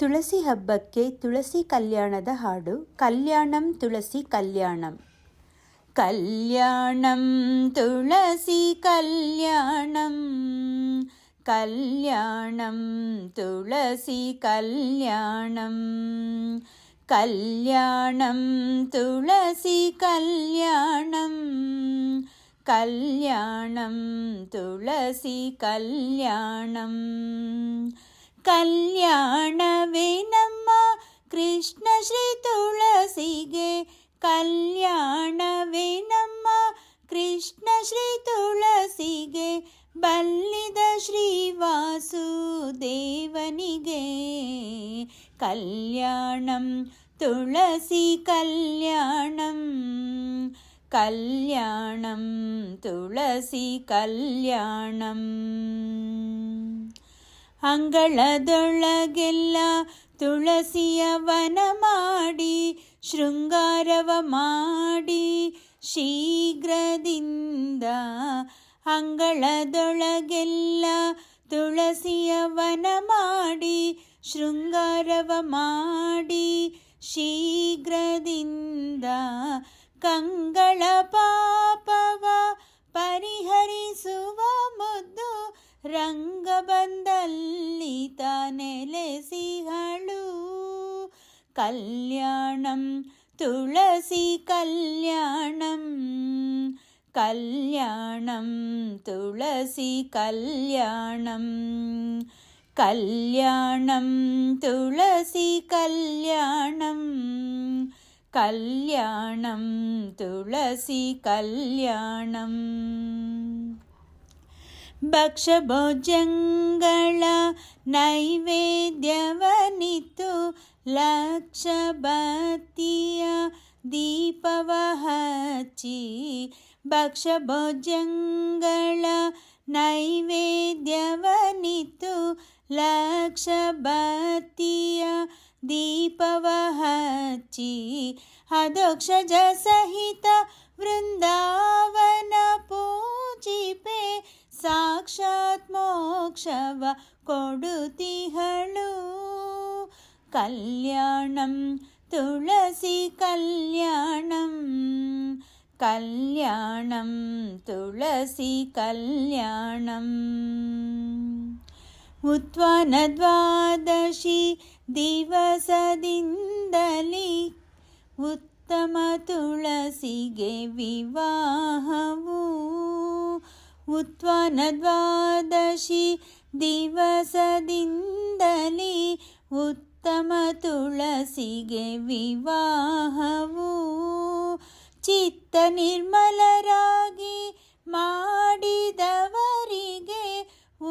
ತುಳಸಿ ಹಬ್ಬಕ್ಕೆ ತುಳಸಿ ಕಲ್ಯಾಣದ ಹಾಡು ಕಲ್ಯಾಣಂ ತುಳಸಿ ಕಲ್ಯಾಣಂ ಕಲ್ಯಾಣಂ ತುಳಸಿ ಕಲ್ಯಾಣಂ ಕಲ್ಯಾಣಂ ತುಳಸಿ ಕಲ್ಯಾಣಂ ಕಲ್ಯಾಣಂ ತುಳಸಿ ಕಲ್ಯಾಣಂ ಕಲ್ಯಾಣಂ ತುಳಸಿ ಕಲ್ಯಾಣಂ ಕಲ್ಯಾಣವೇ ನಮ್ಮ ಕೃಷ್ಣ ಶ್ರೀ ತುಳಸಿಗೆ ಕಲ್ಯಾಣವೇ ನಮ್ಮ ಕೃಷ್ಣ ಶ್ರೀ ತುಳಸಿಗೆ ಬಲ್ಲಿದ ಶ್ರೀವಾಸುದೇವನಿಗೆ ಕಲ್ಯಾಣಂ ತುಳಸಿ ಕಲ್ಯಾಣಂ ಕಲ್ಯಾಣಂ ತುಳಸಿ ಕಲ್ಯಾಣಂ ಅಂಗಳದೊಳಗೆಲ್ಲ ತುಳಸಿಯ ವನ ಮಾಡಿ, ಶೃಂಗಾರವ ಮಾಡಿ, ಶೀಘ್ರದಿಂದ ಅಂಗಳದೊಳಗೆಲ್ಲ ತುಳಸಿಯ ವನ ಮಾಡಿ, ಶೃಂಗಾರವ ಮಾಡಿ, ಶೀಘ್ರದಿಂದ ಕಂಗಳ ಪಾಪವ ಪರಿಹರಿಸುವ ಕಲ್ಯಾಣಂ ತುಳಸಿ ಕಲ್ಯಾಣಂ ಕಲ್ಯಾಣಂ ತುಳಸಿ ಕಲ್ಯಾಣಂ ಕಲ್ಯಾಣಂ ತುಳಸಿ ಕಲ್ಯಾಣಂ ಕಲ್ಯಾಣಂ ತುಳಸಿ ಕಲ್ಯಾಣಂ ಭಕ್ಷಭೋಜಂಗಳ ನೈವೇದ್ಯವನಿತ್ತು ಲಕ್ಷ ಬತ್ತಿಯ ದೀಪವ ಹಚ್ಚಿ ಭಕ್ಷಭೋಜಂಗಳ ನೈವೇದ್ಯವನಿತ್ತು ಲಕ್ಷ ಬತ್ತಿಯ ದೀಪವ ಹಚ್ಚಿ ಅದೋಕ್ಷಜ ಸಹಿತ ವೃಂದಾವನ ಪೂಜಿಪೆ ಸಾಕ್ಷಾತ್ ಮೋಕ್ಷವ ಕೊಡುತಿಹಳು ಕಲ್ಯಾಣಂ ತುಳಸಿ ಕಲ್ಯಾಣಂ ಕಲ್ಯಾಣಂ ತುಳಸಿ ಕಲ್ಯಾಣಂ ಉತ್ವಾನ ದ್ವಾದಶಿ ದಿವಸದಿಂದಲೇ ಉತ್ತಮ ತುಳಸಿಗೆ ವಿವಾಹವು ಉತ್ವಾನ ದ್ವಾದಶಿ ದಿವಸದಿಂದಲೇ ಉತ್ತಮ ತುಳಸಿಗೆ ವಿವಾಹವು ಚಿತ್ತ ನಿರ್ಮಲರಾಗಿ ಮಾಡಿದವರಿಗೆ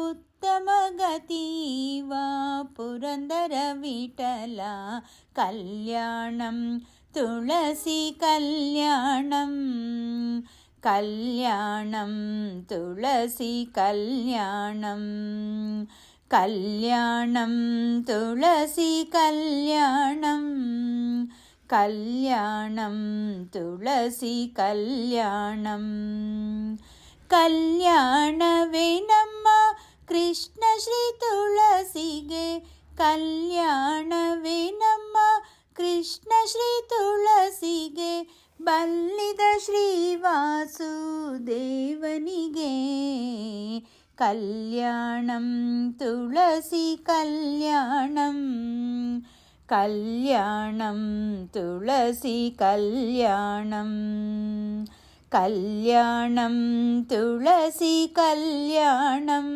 ಉತ್ತಮ ಗತೀವ ಪುರಂದರ ವಿಠಲ ಕಲ್ಯಾಣಂ ತುಳಸಿ ಕಲ್ಯಾಣಂ ಕಲ್ಯಾಣಂ ತುಳಸಿ ಕಲ್ಯಾಣಂ कल्याणं तुलसि कल्याणं कल्याणं तुलसि कल्याणं कल्याणवे नम्म कृष्णश्री तुलसिगे कल्याणवे नमः कृष्णश्री तुलसिगे बलिदश्रीवासुदेव കല്യാണം തുളസി കല്യാണം കല്യാണം തുളസി കല്യാണം കല്യാണം തുളസി കല്യാണം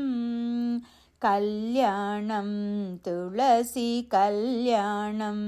കല്യാണം തുളസി കല്യാണം.